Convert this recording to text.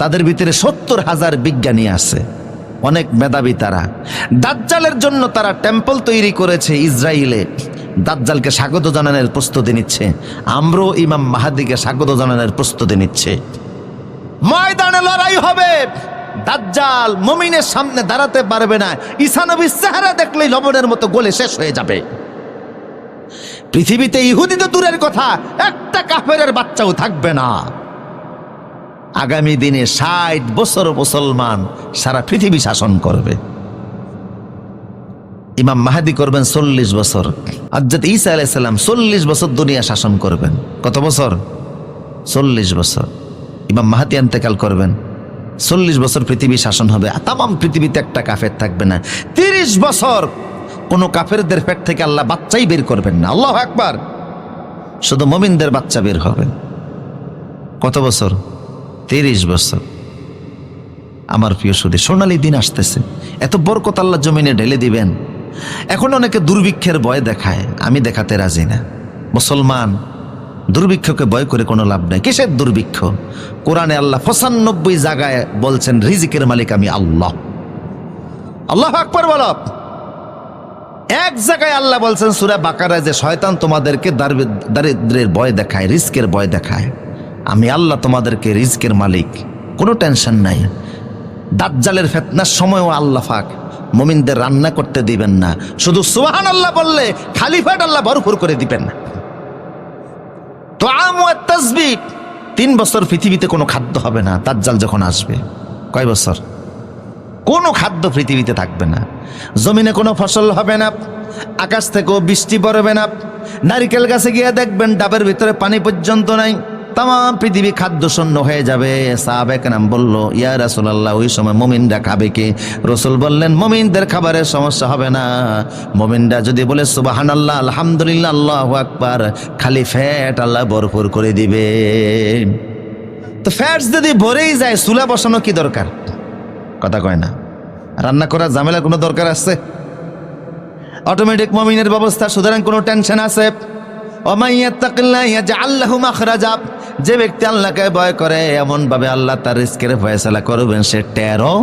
তাদের ভিতরে সত্তর হাজার বিজ্ঞানী আছে। অনেক মেধাবী তারা। দাজ্জালের জন্য তারা টেম্পল তৈরি করেছে ইসরায়েলে দাজ্জালকে স্বাগত জানানোর প্রস্তুতি নিচ্ছে। আমরো ইমাম মাহাদিকে স্বাগত জানানোর প্রস্তুতি নিচ্ছে। ময়দানে লড়াই হবে। দাজ্জাল মমিনের সামনে দাঁড়াতে পারবে না। ঈসানবীর চেহারা দেখলেই লবণের মতো গোলে শেষ হয়ে যাবে। পৃথিবীতে ইহুদি তো দূরের কথা, একটা কাফের বাচ্চাও থাকবে না। আগামী দিনে ষাট বছর মুসলমান সারা পৃথিবী শাসন করবে। ইমাম মাহাদি করবেন চল্লিশ বছর। আজ্জাত ঈসা আলাইসাল্লাম চল্লিশ বছর দুনিয়া শাসন করবেন। কত বছর? চল্লিশ বছর। ইমাম মাহাতি আন্তেকাল করবেন। চল্লিশ বছর পৃথিবী শাসন হবে। তাম পৃথিবীতে একটা কাফের থাকবে না। তিরিশ বছর কোনো কাফেরদের পেট থেকে আল্লাহ বাচ্চাই বের করবেন না। আল্লাহ একবার শুধু মমিনদের বাচ্চা বের হবে। কত বছর? তিরিশ বছর। আমার প্রিয় সুদে, সোনালি দিন আসতেছে। এত বরকত আল্লাহ জমিনে ঢেলে দিবেন। এখন অনেকে দুর্ভিক্ষের ভয় দেখায়, আমি দেখাতে রাজি না। মুসলমান, দুর্ভিক্ষকে ভয় করে কোনো লাভ নাই। কিসের দুর্ভিক্ষ? কোরআনে আল্লাহ পঁচানব্বই জায়গায় বলছেন, রিজিকের মালিক আমি আল্লাহ। আল্লাহ আকবর বল। এক জায়গায় আল্লাহ বলছেন, সুরা বাকারায় যে শয়তান তোমাদেরকে দারিদ্র- দারিদ্রের ভয় দেখায় রিস্কের ভয় দেখায়। আমি আল্লাহ তোমাদেরকে রিস্কের মালিক। কোনো টেনশন নাই। দাজ্জালের ফেতনার সময়ও আল্লাহ ফাক মমিনদের রান্না করতে দিবেন না। শুধু সুহান আল্লাহ বললে খালিফাট আল্লাহ ভরপুর করে দিবেন না। তো তসবি তিন বছর পৃথিবীতে কোনো খাদ্য হবে না। দাজ্জাল যখন আসবে, কয় বছর? কোনো খাদ্য পৃথিবীতে থাকবে না। জমিনে কোনো ফসল হবে না। আকাশ থেকেও বৃষ্টি পড়বে না। নারিকেল গাছে গিয়ে দেখবেন ডাবের ভিতরে পানি পর্যন্ত নাই। তাম পৃথিবী খাদ্য শূন্য হয়ে যাবে। সাহাবেক নাম বলল, ইয়া রাসুলাল্লাহ, ওই সময় মমিনরা খাবে কি? রসুল বললেন, মমিনদের খাবারের সমস্যা হবে না। মমিনরা যদি বলে সুবাহান আল্লাহ আলহামদুলিল্লাহ, আল্লাহ আকবার খালি ফ্যাট আল্লাহ ভরপুর করে দিবে। তো ফ্যাটস যদি ভরেই যায়, চুলা বসানো কি দরকার? কথা কয় না। রান্না করার ঝামেলার কোনো দরকার আছে? অটোমেটিক মমিনের ব্যবস্থা, সুতরাং কোনো টেনশন আছে? আল্লাহ মাখরাজা। যে ব্যক্তি আল্লাহকে ভয় করে এমন ভাবে আল্লাহ তার রিস্কের ফয়সালা করবেন সে টেরো